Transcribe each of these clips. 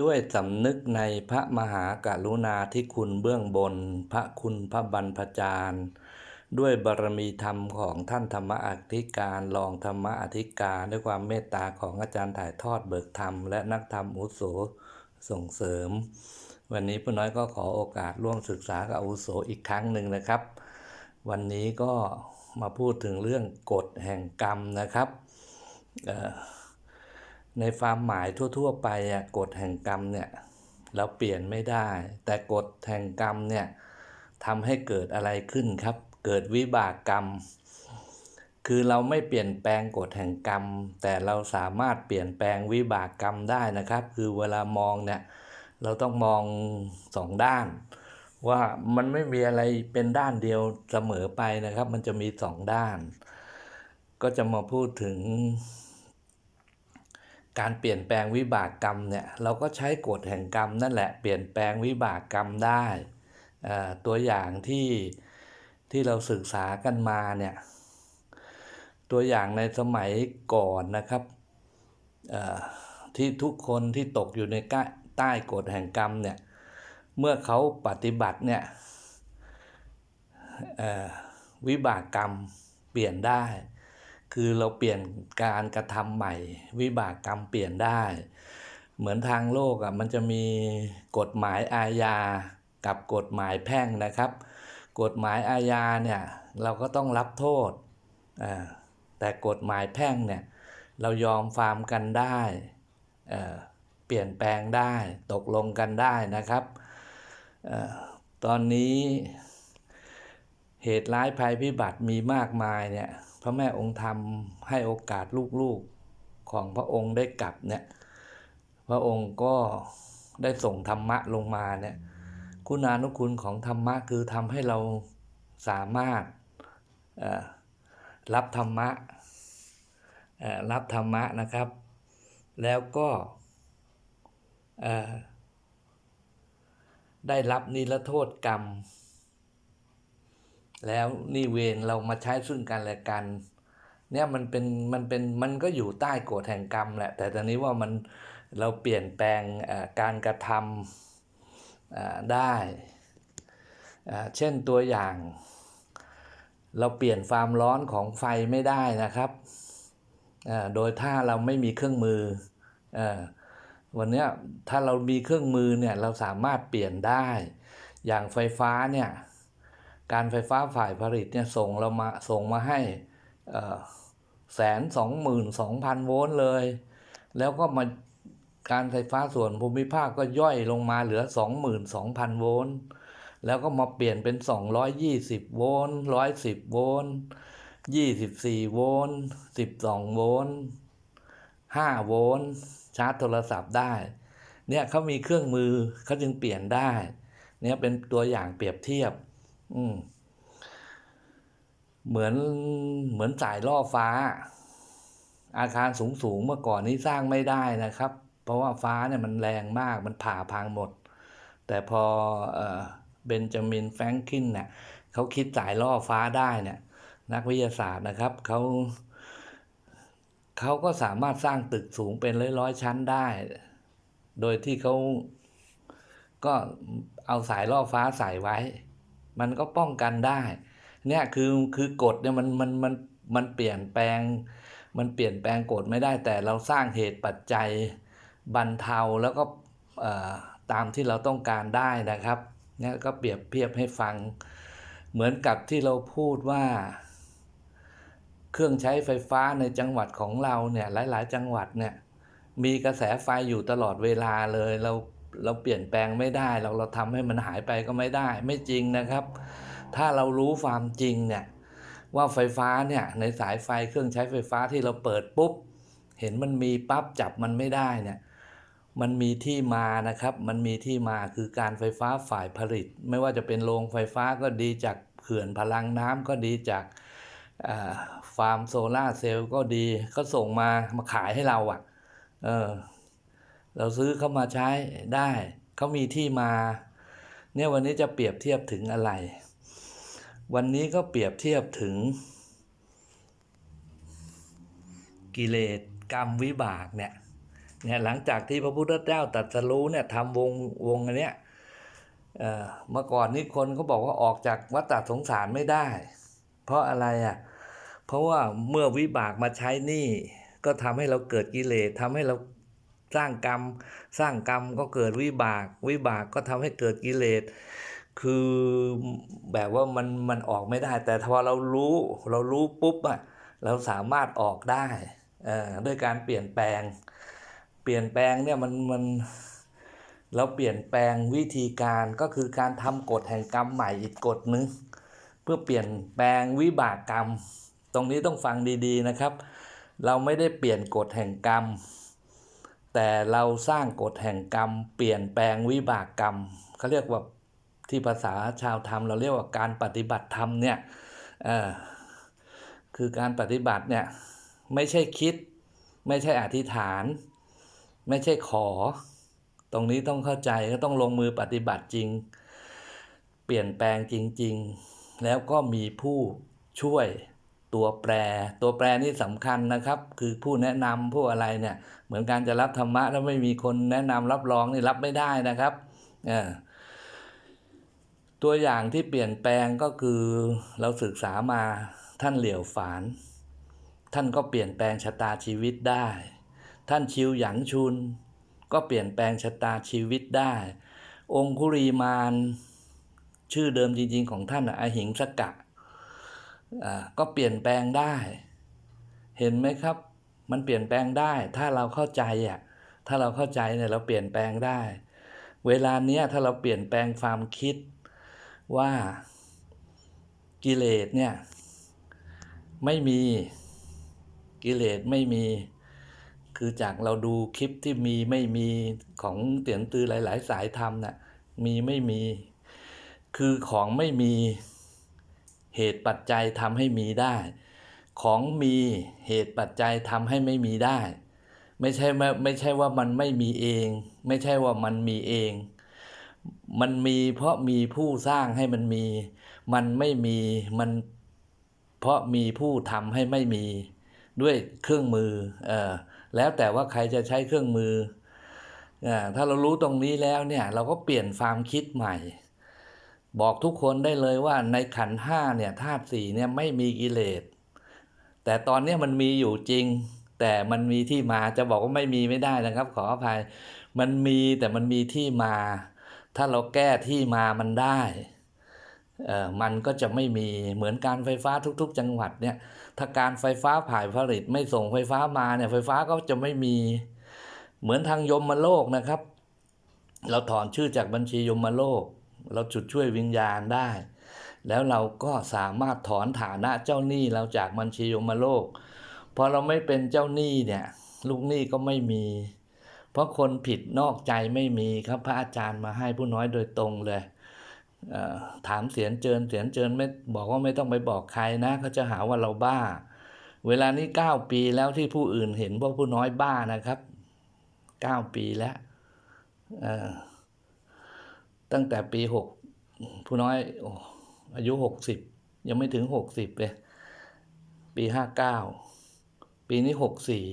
ด้วยสำนึกในพระมหากรุณาธิคุณเบื้องบน พระคุณพระบรรพจารย์ด้วยบารมีธรรมของท่านธรรมอธิการรองธรรมอธิการ ด้วยความเมตตาของอาจารย์ถ่ายทอดเบิกธรรม และนักธรรมอุโสส่งเสริม วันนี้ผู้น้อยก็ขอโอกาสร่วมศึกษากับอุโสอีกครั้งหนึ่งนะครับ วันนี้ก็มาพูดถึงเรื่องกฎแห่งกรรมนะครับเอ่อ ในความหมายทั่ว ๆ ไปอะกฎแห่งกรรมเนี่ยเราเปลี่ยนไม่ได้ แต่กฎแห่งกรรมเนี่ยทำให้เกิดอะไรขึ้นครับ เกิดวิบากกรรม คือเราไม่เปลี่ยนแปลงกฎแห่งกรรม แต่เราสามารถเปลี่ยนแปลงวิบากกรรมได้นะครับ คือเวลามองเนี่ยเราต้องมองสองด้าน ว่ามันไม่มีอะไรเป็นด้านเดียวเสมอไปนะครับ มันจะมีสองด้าน ก็จะมาพูดถึง การเปลี่ยนแปลงวิบากกรรมเนี่ยเราก็ใช้กฎแห่งกรรมนั่นแหละเปลี่ยนแปลงวิบากกรรมได้ตัวอย่างที่ที่เราศึกษากันมาเนี่ยตัวอย่างในสมัยก่อนนะครับที่ทุกคนที่ตกอยู่ในใต้กฎแห่งกรรมเนี่ยเมื่อเขาปฏิบัติเนี่ยวิบากกรรมเปลี่ยนได้ คือเราเปลี่ยนการกระทำใหม่ วิบากกรรมเปลี่ยนได้ เหมือนทางโลกอะมันจะมีกฎหมายอาญากับกฎหมายแพ่งนะครับ กฎหมายอาญาเนี่ยเราก็ต้องรับโทษอ่าแต่กฎหมายแพ่งเนี่ยเรายอมฟาร์มกันได้เอ่อเปลี่ยนแปลงได้ตกลงกันได้นะครับอ่อตอนนี้เหตุร้ายภัยพิบัติมีมากมายเนี่ย พระแม่องค์ธรรมให้โอกาสลูกๆของพระองค์ได้กลับเนี่ยพระองค์ก็ได้ส่งธรรมะลงมาเนี่ยคุณานุคุณของธรรมะคือทำให้เราสามารถรับธรรมะรับธรรมะนะครับ แล้วก็ได้รับนิรโทษกรรม แล้วนี่เวรเรามาใช้ซึ่งกันและกัน เนี่ยมันเป็นมันเป็นมันก็อยู่ใต้กฎแห่งกรรมแหละ แต่ตอนนี้ว่ามันเราเปลี่ยนแปลงการกระทำได้ เช่นตัวอย่าง เราเปลี่ยนความร้อนของไฟไม่ได้นะครับ โดยถ้าเราไม่มีเครื่องมืออวันนี้ถ้าเรามีเครื่องมือเนี่ยเราสามารถเปลี่ยนได้ อย่างไฟฟ้าเนี่ย การไฟฟ้าฝ่ายผลิตเนี่ยส่งเรามาส่งมาให้แสนสองหมื่นสองพันโวลต์เลย แล้วก็มาการไฟฟ้าส่วนภูมิภาคก็ย่อยลงมาเหลือสองหมื่นสองพันโวลต์ แล้วก็มาเปลี่ยนเป็นสองร้อยยี่สิบโวลต์ร้อยสิบโวลต์ยี่สิบสี่โวลต์สิบสองโวลต์ห้าโวลต์ ชาร์จโทรศัพท์ได้ เนี่ยเขามีเครื่องมือเขาจึงเปลี่ยนได้ เนี่ยเป็นตัวอย่างเปรียบเทียบ อืม เหมือนเหมือนสายล่อฟ้า อาคารสูงสูงๆเมื่อก่อนนี้สร้างไม่ได้นะครับ เพราะว่าฟ้าเนี่ยมันแรงมากมันผ่าพังหมด แต่พอเอ่อเบนจามินแฟรงคินเนี่ยเขาคิดสายล่อฟ้าได้เนี่ย นักวิทยาศาสตร์นะครับเขาเขาก็สามารถสร้างตึกสูงเป็นร้อยๆชั้นได้ โดยที่เขาก็เอาสายล่อฟ้าใส่ไว้ มันก็ป้องกันได้เนี่ยคือคือกฎเนี่ยมันมันมันมันเปลี่ยนแปลง มันเปลี่ยนแปลงกฎไม่ได้แต่เราสร้างเหตุปัจจัยบรรเทาแล้วก็ตามที่เราต้องการได้นะครับเนี่ยก็เปรียบเทียบให้ฟัง เหมือนกับที่เราพูดว่า เครื่องใช้ไฟฟ้าในจังหวัดของเราเนี่ยหลาย ๆ จังหวัดเนี่ยมีกระแสไฟอยู่ตลอดเวลาเลยเรา เราเปลี่ยนแปลงไม่ได้ เราเราทำให้มันหายไปก็ไม่ได้ ไม่จริงนะครับ ถ้าเรารู้ความจริงเนี่ยว่าไฟฟ้าเนี่ยในสายไฟเครื่องใช้ไฟฟ้าที่เราเปิดปุ๊บ เห็นมันมีปั๊บจับมันไม่ได้เนี่ยมันมีที่มานะครับ มันมีที่มาคือการไฟฟ้าฝ่ายผลิต ไม่ว่าจะเป็นโรงไฟฟ้าก็ดีจากเขื่อนพลังน้ำก็ดีจากฟาร์มโซลาเซลล์ก็ดีก็ส่งมามาขายให้เราอะ่ะเออ เราซื้อเข้ามาใช้ได้ เขามีที่มา เนี่ยวันนี้จะเปรียบเทียบถึงอะไร วันนี้ก็เปรียบเทียบถึง กิเลสกรรมวิบากเนี่ย เนี่ยหลังจากที่พระพุทธเจ้าตรัสรู้เนี่ยทำวงวงอันเนี้ยเมื่อก่อนนี่คนเขาบอกว่าออกจากวัฏสงสารไม่ได้ เพราะอะไรอะ เพราะว่าเมื่อวิบากมาใช้หนี่ ก็ทำให้เราเกิดกิเลสทำให้เรา สร้างกรรม สร้างกรรมก็เกิดวิบาก วิบากก็ทำให้เกิดกิเลส คือแบบว่ามันมันออกไม่ได้ แต่พอเรารู้เรารู้ปุ๊บอะเราสามารถออกได้อ่อด้วยการเปลี่ยนแปลง เปลี่ยนแปลงเนี่ยมันมันเราเปลี่ยนแปลงวิธีการก็คือการทำกฎแห่งกรรมใหม่อีกกฎหนึ่งเพื่อเปลี่ยนแปลงวิบากกรรม ตรงนี้ต้องฟังดีๆนะครับ เราไม่ได้เปลี่ยนกฎแห่งกรรม แต่เราสร้างกฎแห่งกรรม เปลี่ยนแปลงวิบากกรรมเขาเรียกว่าที่ภาษาชาวธรรมเราเรียกว่าการปฏิบัติธรรมเนี่ยอ่อคือการปฏิบัติเนี่ยไม่ใช่คิด ไม่ใช่อธิษฐาน ไม่ใช่ขอ ตรงนี้ต้องเข้าใจก็ต้องลงมือปฏิบัติจริง เปลี่ยนแปลงจริง ๆ แล้วก็มีผู้ช่วย ตัวแปร ตัวแปรนี่สำคัญนะครับ คือผู้แนะนำผู้อะไรเนี่ย เหมือนการจะรับธรรมะแล้วไม่มีคนแนะนำรับรองนี่รับไม่ได้นะครับตัวอย่างที่เปลี่ยนแปลงก็คือเราศึกษามาท่านเหลียวฝาน ท่านก็เปลี่ยนแปลงชะตาชีวิตได้ ท่านชิวหยางชุน ก็เปลี่ยนแปลงชะตาชีวิตได้ องคุรีมานชื่อเดิมจริงๆของท่านน่ะอหิงสกะ ก็เปลี่ยนแปลงได้ เห็นไหมครับ มันเปลี่ยนแปลงได้ ถ้าเราเข้าใจอะถ้าเราเข้าใจเนี่ยเราเปลี่ยนแปลงได้ เวลาเนี้ยถ้าเราเปลี่ยนแปลงความคิดว่ากิเลสเนี่ยไม่มีกิเลสไม่มี คือจากเราดูคลิปที่มีไม่มีของเตียนตือหลาย ๆ สายธรรมน่ะมีไม่มี คือของไม่มี เหตุปัจจัยทำให้มีได้ ของมีเหตุปัจจัยทำให้ไม่มีได้ ไม่ใช่ไม่ไม่ใช่ว่ามันไม่มีเอง ไม่ใช่ว่ามันมีเอง มันมีเพราะมีผู้สร้างให้มันมี มันไม่มีมันเพราะมีผู้ทำให้ไม่มีด้วยเครื่องมือเออแล้วแต่ว่าใครจะใช้เครื่องมืออ่าถ้าเรารู้ตรงนี้แล้วเนี่ย เราก็เปลี่ยนความคิดใหม่ บอกทุกคนได้เลยว่าในขันห้าเนี่ยธาตุสี่เนี่ยไม่มีกิเลส แต่ตอนนี้มันมีอยู่จริง แต่มันมีที่มาจะบอกว่าไม่มีไม่ได้นะครับ ขออภัย มันมีแต่มันมีที่มา ถ้าเราแก้ที่มามันได้เอ่อมันก็จะไม่มีเหมือนการไฟฟ้าทุก ๆ จังหวัดเนี่ย ถ้าการไฟฟ้าผ่ายผลิตไม่ส่งไฟฟ้ามาเนี่ยไฟฟ้าก็จะไม่มี เหมือนทางยมโลกนะครับ เราถอนชื่อจากบัญชียมโลก เราจุดช่วยวิญญาณได้ แล้วเราก็สามารถถอนฐานะเจ้าหนี้เราจากบัญชียมโลกพอเราไม่เป็นเจ้าหนี้เนี่ยลูกหนี้ก็ไม่มี เพราะคนผิดนอกใจไม่มีครับพระอาจารย์มาให้ผู้น้อยโดยตรงเลยเถามเสียนเจินเสียนเจินไม่บอกว่าไม่ต้องไปบอกใครนะเขาจะหาว่าเราบ้า เวลานี้เก้าปีแล้วที่ผู้อื่นเห็นว่าผู้น้อยบ้านะครับเก้าปีแล้ว ตั้งแต่ปีหกผู้น้อยออายุหกสิบยังไม่ถึงหกสิบเลยปีห้าเก้าปีนี้หกสี่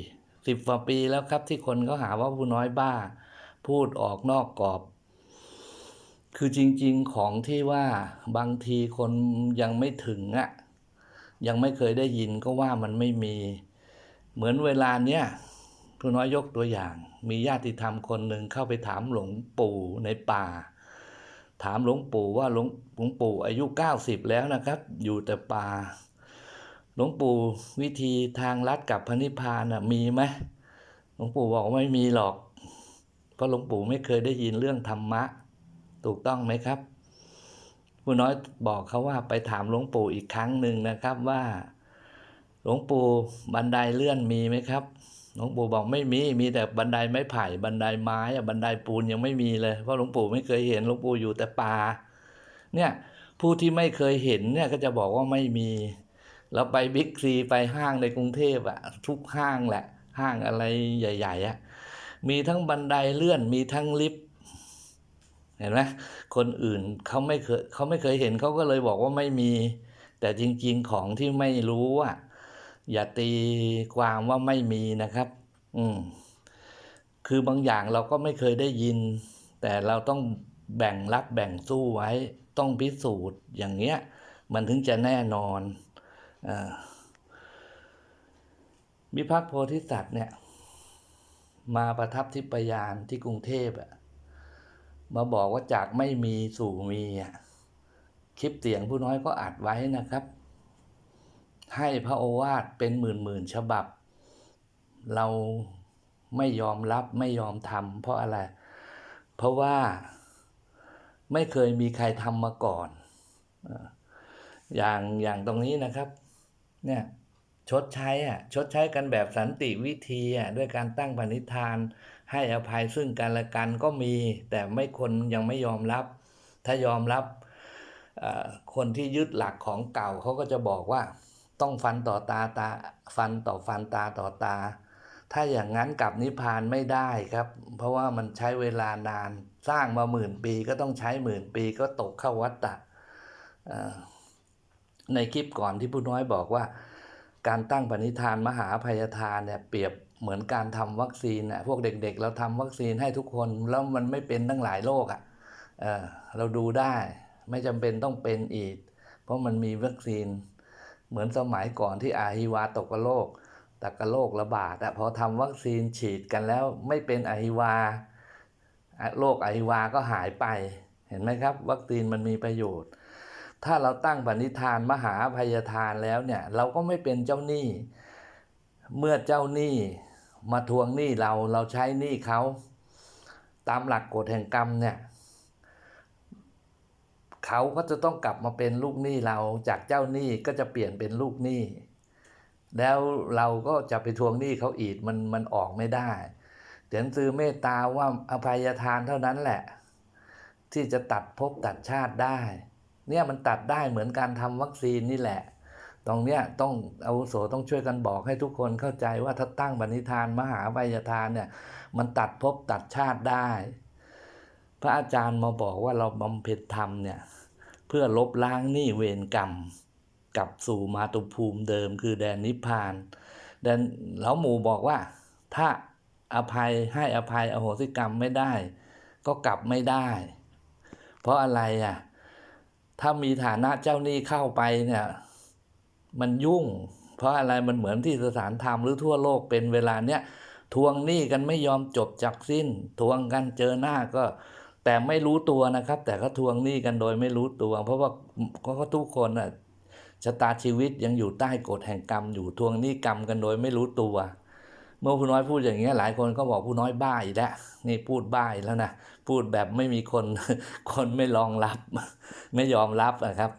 สิบกว่าปีแล้วครับที่คนเขาหาว่าผู้น้อยบ้า พูดออกนอกกรอบ คือจริง ๆของที่ว่าบางทีคนยังไม่ถึงอะ่ะยังไม่เคยได้ยินก็ว่ามันไม่มี เหมือนเวลาเนี้ยผู้น้อยยกตัวอย่าง มีญาติธรรมคนหนึ่งเข้าไปถามหลวงปู่ในป่า ถามหลวงปู่ว่าหลวงหลวงปู่อายุเก้าสิบแล้วนะครับ อยู่แต่ป่า หลวงปู่วิธีทางลัดกับพระนิพพานนะมีไหมหลวงปู่บอกไม่มีหรอก เพราะหลวงปู่ไม่เคยได้ยินเรื่องธรรมะ ถูกต้องไหมครับ ผู้น้อยบอกเขาว่าไปถามหลวงปู่อีกครั้งหนึ่งนะครับว่า หลวงปู่บันไดเลื่อนมีไหมครับ หลวงปู่บอกไม่มีมีแต่บันไดไม้ไผ่บันไดไม้อะบันไดปูนยังไม่มีเลยเพราะหลวงปู่ไม่เคยเห็นหลวงปู่อยู่แต่ป่าเนี่ยผู้ที่ไม่เคยเห็นเนี่ยก็จะบอกว่าไม่มีเราไปบิ๊กซีไปห้างในกรุงเทพอะทุกห้างแหละ ห้างอะไรใหญ่ๆอะมีทั้งบันไดเลื่อนมีทั้งลิฟต์เห็นไหมคนอื่นเขาไม่เคยเขาไม่เคยเห็นเขาก็เลยบอกว่าไม่มี แต่จริง ๆของที่ไม่รู้อะ อย่าตีความว่าไม่มีนะครับ อืมคือบางอย่างเราก็ไม่เคยได้ยิน แต่เราต้องแบ่งรับแบ่งสู้ไว้ ต้องพิสูจน์อย่างเงี้ย มันถึงจะแน่นอนอามิพักโพธิสัตว์เนี่ย มาประทับที่ปยานที่กรุงเทพอะมาบอกว่าจากไม่มีสู่มีอะคลิปเสียงผู้น้อยก็อัดไว้นะครับ ให้พระโอวาทเป็นหมื่นหมื่นฉบับ เราไม่ยอมรับไม่ยอมทำเพราะอะไร เพราะว่าไม่เคยมีใครทำมาก่อน อย่างอย่างตรงนี้นะครับ เนี่ยชดใช้อะชดใช้กันแบบสันติวิธีอะด้วยการตั้งปณิธาน ให้อภัยซึ่งกันและกันก็มี แต่ไม่คนยังไม่ยอมรับ ถ้ายอมรับคนที่ยึดหลักของเก่าเขาก็จะบอกว่า ต้องฟันต่อตาตา ฟันต่อฟันตาต่อตา ถ้าอย่างนั้นกลับนิพพานไม่ได้ครับ เพราะว่ามันใช้เวลานาน สร้างมาหมื่นปีก็ต้องใช้หมื่นปีก็ตกเข้าวัฏฏะเอ่อในคลิปก่อนที่ผู้น้อยบอกว่า การตั้งปณิธานมหาภัยทานเนี่ยเปรียบเหมือนการทำวัคซีนน่ะพวกเด็กๆ เราทำวัคซีนให้ทุกคนแล้วมันไม่เป็นตั้งหลายโรคอะเเราดูได้ ไม่จำเป็นต้องเป็นอีก เพราะมันมีวัคซีน เหมือนสมัยก่อนที่อาฮิวาตกโรคตะกโรคระบาดอะพอทำวัคซีนฉีดกันแล้วไม่เป็นอาฮิวาโรคอาฮิวาก็หายไป เห็นไหมครับ วัคซีนมันมีประโยชน์ ถ้าเราตั้งปณิธานมหาภัยทานแล้วเนี่ย เราก็ไม่เป็นเจ้าหนี้ เมื่อเจ้าหนี้มาทวงหนี้เราเราใช้หนี้เขา ตามหลักกฎแห่งกรรมเนี่ย เขาก็จะต้องกลับมาเป็นลูกหนี้เราจากเจ้าหนี้ก็จะเปลี่ยนเป็นลูกหนี้ แล้วเราก็จะไปทวงหนี้เขาอีกมันมันออกไม่ได้เดี๋ยวซื้อเมตตาว่าอภัยทานเท่านั้นแหละ ที่จะตัดภพตัดชาติได้ เนี่ยมันตัดได้เหมือนการทำวัคซีนนี่แหละ ตรงเนี้ยต้องเอาโสต้องช่วยกันบอกให้ทุกคนเข้าใจว่าถ้าตั้งบณิธานมหาวิยทานเนี่ยมันตัดภพตัดชาติได้ พระอาจารย์มาบอกว่าเราบำเพ็ญธรรมเนี่ย เพื่อลบล้างหนี้เวรกรรมกลับสู่มาตุภูมิเดิมคือแดนนิพพานแดนเหลาหมูบอกว่า ถ้าอภัยให้อภัยอโหสิกรรมไม่ได้ ก็กลับไม่ได้ เพราะอะไรอะถ้ามีฐานะเจ้าหนี้เข้าไปเนี่ย มันยุ่ง เพราะอะไรมันเหมือนที่สถานธรรมหรือทั่วโลกเป็นเวลาเนี้ยทวงหนี้กันไม่ยอมจบจากสิ้น ทวงกันเจอหน้าก็ แต่ไม่รู้ตัวนะครับ แต่ก็ทวงหนี้กันโดยไม่รู้ตัว เพราะว่าก็ทุกคนอะชะตาชีวิตยังอยู่ใต้กฎแห่งกรรมอยู่ทวงหนี้กรรมกันโดยไม่รู้ตัว เมื่อผู้น้อยพูดอย่างเงี้ยหลายคนก็บอกผู้น้อยบ้าอีกแล้วนี่พูดบ้าอีกแล้วนะพูดแบบไม่มีคนคนไม่รองรับ ไม่ยอมรับอะครับ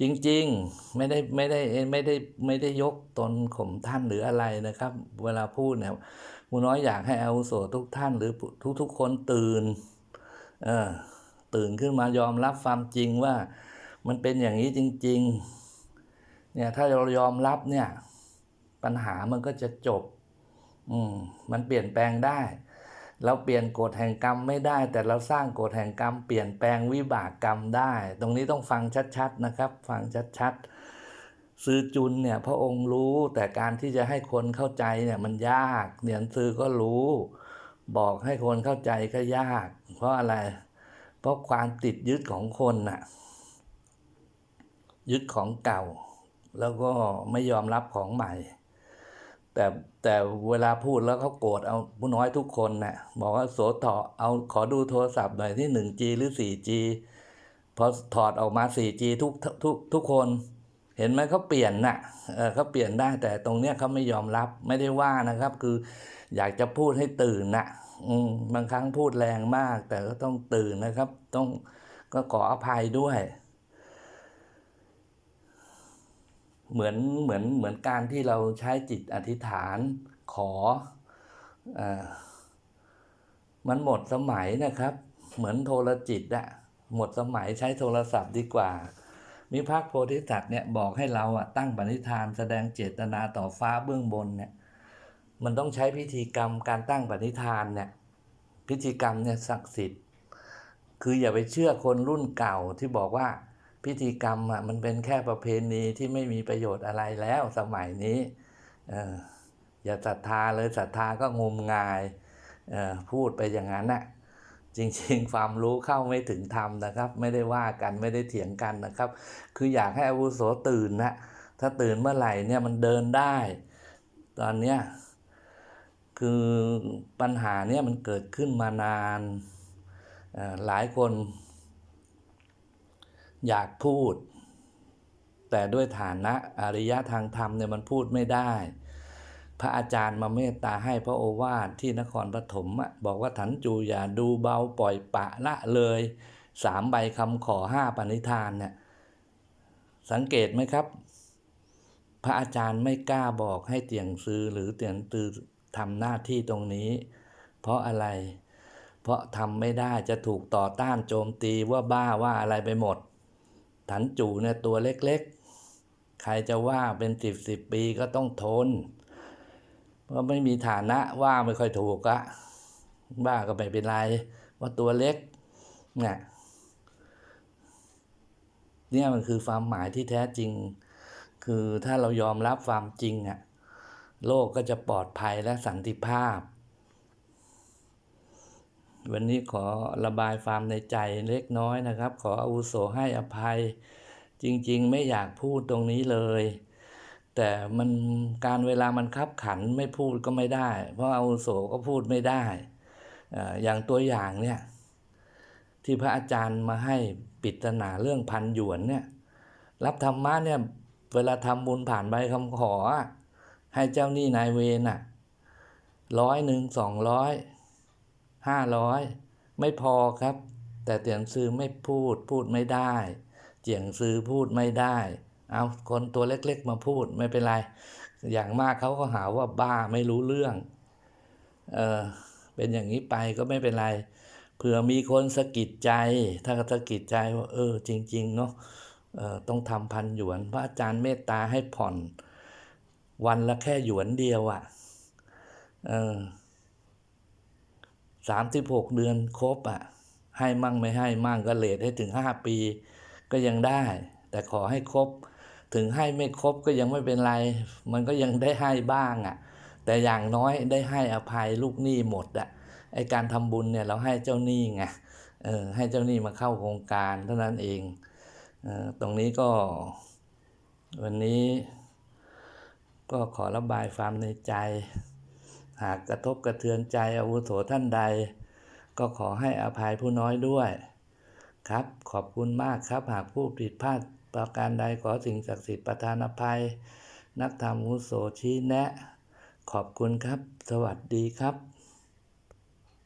จริงๆไม่ได้ไม่ได้ไม่ได้ไม่ได้ยกตนข่มท่านหรืออะไรนะครับ เวลาพูดเนี่ยผู้น้อยอยากให้อาวุโสทุกท่านหรือทุกทุกๆคนตื่น ตื่นขึ้นมายอมรับความจริงว่ามันเป็นอย่างนี้จริง ๆ เนี่ยถ้าเรายอมรับเนี่ย ปัญหามันก็จะจบ อืมมันเปลี่ยนแปลงได้ เราเปลี่ยนกฎแห่งกรรมไม่ได้ แต่เราสร้างกฎแห่งกรรมเปลี่ยนแปลงวิบากกรรมได้ ตรงนี้ต้องฟังชัดๆนะครับ ฟังชัดๆซื้อจุนเนี่ย พระองค์รู้แต่การที่จะให้คนเข้าใจเนี่ยมันยากเหรียญซื้อก็รู้ บอกให้คนเข้าใจก็ยาก เพราะอะไร เพราะความติดยึดของคนน่ะ ยึดของเก่า แล้วก็ไม่ยอมรับของใหม่ แต่แต่เวลาพูดแล้วเขาโกรธเอาผู้น้อยทุกคนน่ะบอกว่าโสถอเอาขอดูโทรศัพท์หน่อยที่ 1G หรือ 4G พอถอดออกมา 4G ทุกทุกทุกคน เห็นไหมเขาเปลี่ยนน่ะเเขาเปลี่ยนได้แต่ตรงเนี้ยเขาไม่ยอมรับไม่ได้ว่านะครับ คืออยากจะพูดให้ตื่นน่ะบางครั้งพูดแรงมาก แต่ก็ต้องตื่นนะครับ ต้องก็ขออภัยด้วย เหมือนเหมือนเหมือนการที่เราใช้จิตอธิษฐานขอเออมันหมดสมัยนะครับ เหมือนโทรจิตอะหมดสมัยใช้โทรศัพท์ดีกว่า มิพักโพธิสัตว์เนี่ยบอกให้เราอะตั้งปณิธานแสดงเจตนาต่อฟ้าเบื้องบนเนี่ยมันต้องใช้พิธีกรรมการตั้งปณิธานเนี่ยพิธีกรรมเนี่ยศักดิ์สิทธิ์ คืออย่าไปเชื่อคนรุ่นเก่าที่บอกว่าพิธีกรรมอะมันเป็นแค่ประเพณีที่ไม่มีประโยชน์อะไรแล้วสมัยนี้เอออย่าศรัทธาเลยศรัทธาก็งมงายเออพูดไปอย่างนั้นน่ะ จริงๆ ความรู้เข้าไม่ถึงธรรมนะครับ ไม่ได้ว่ากันไม่ได้เถียงกันนะครับ คืออยากให้อาวุโสตื่นนะถ้าตื่นเมื่อไหร่เนี่ยมันเดินได้ ตอนเนี้ยคือปัญหาเนี่ยมันเกิดขึ้นมานานหลายคนอยากพูด แต่ด้วยฐานะอริยะทางธรรมเนี่ยมันพูดไม่ได้ พระอาจารย์มาเมตตาให้พระโอวาทที่นครปฐมอะบอกว่าถันจูอย่าดูเบาปล่อยปะละเลยสามใบคำขอห้าปณิธานเนี่ยสังเกตไหมครับ พระอาจารย์ไม่กล้าบอกให้เตียงซื้อหรือเตียงตือทำหน้าที่ตรงนี้ เพราะอะไร เพราะทำไม่ได้จะถูกต่อต้านโจมตีว่าบ้าว่าอะไรไปหมด ถันจูเนี่ยตัวเล็กๆ ใครจะว่าเป็นสิบสิบปีก็ต้องทน เพราะไม่มีฐานะว่าไม่ค่อยถูกอะบ้าก็ไม่เป็นไร ว่าตัวเล็กเนี่ยเนี่ยมันคือความหมายที่แท้จริง คือถ้าเรายอมรับความจริงอะโลกก็จะปลอดภัยและสันติภาพ วันนี้ขอระบายความในใจเล็กน้อยนะครับ ขออาวุโสให้อภัย จริง ๆ ไม่อยากพูดตรงนี้เลย แต่มันการเวลามันคับขันไม่พูดก็ไม่ได้ เพราะอาวุโสก็พูดไม่ได้อ่ออย่างตัวอย่างเนี่ยที่พระอาจารย์มาให้ปริศนาเรื่องพันหยวนเนี่ยรับธรรมะเนี่ยเวลาทำบุญผ่านใบคำขอ ให้เจ้าหนี้นายเวรน่ะร้อยหนึ่งสองร้อยห้าร้อยไม่พอครับ แต่เตียงซื้อไม่พูดพูดไม่ได้ เจียงซื้อพูดไม่ได้ เอาคนตัวเล็กๆมาพูดไม่เป็นไร อย่างมากเขาก็หาว่าบ้าไม่รู้เรื่อง เออเป็นอย่างนี้ไปก็ไม่เป็นไร เผื่อมีคนสะกิดใจ ถ้าสะกิดใจว่าเออจริง ๆ เนาะเออต้องทำพันหยวน พระอาจารย์เมตตาให้ผ่อน วันละแค่หยวนเดียวอะ่ะเออสามสิบหกเดือนครบอะ่ะ ให้มั่งไม่ให้มั่งก็เลทให้ถึงห้าปีก็ยังได้ แต่ขอให้ครบ ถึงให้ไม่ครบก็ยังไม่เป็นไร มันก็ยังได้ให้บ้างอะ่ะ แต่อย่างน้อยได้ให้อภัยลูกหนี้หมดอะ่ะไอการทำบุญเนี่ยเราให้เจ้าหนี้ไงเออให้เจ้าหนี้มาเข้าโครงการเท่านั้นเองเออตรงนี้ก็ วันนี้ ก็ขอระบายความในใจ หากกระทบกระเทือนใจอาวุโสท่านใด ก็ขอให้อภัยผู้น้อยด้วย ครับขอบคุณมากครับหากผู้ผิดพลาด ประการใดขอสิ่งศักดิ์สิทธิ์ประทานอภัย นักธรรมอุโสชี้แนะ ขอบคุณครับ สวัสดีครับ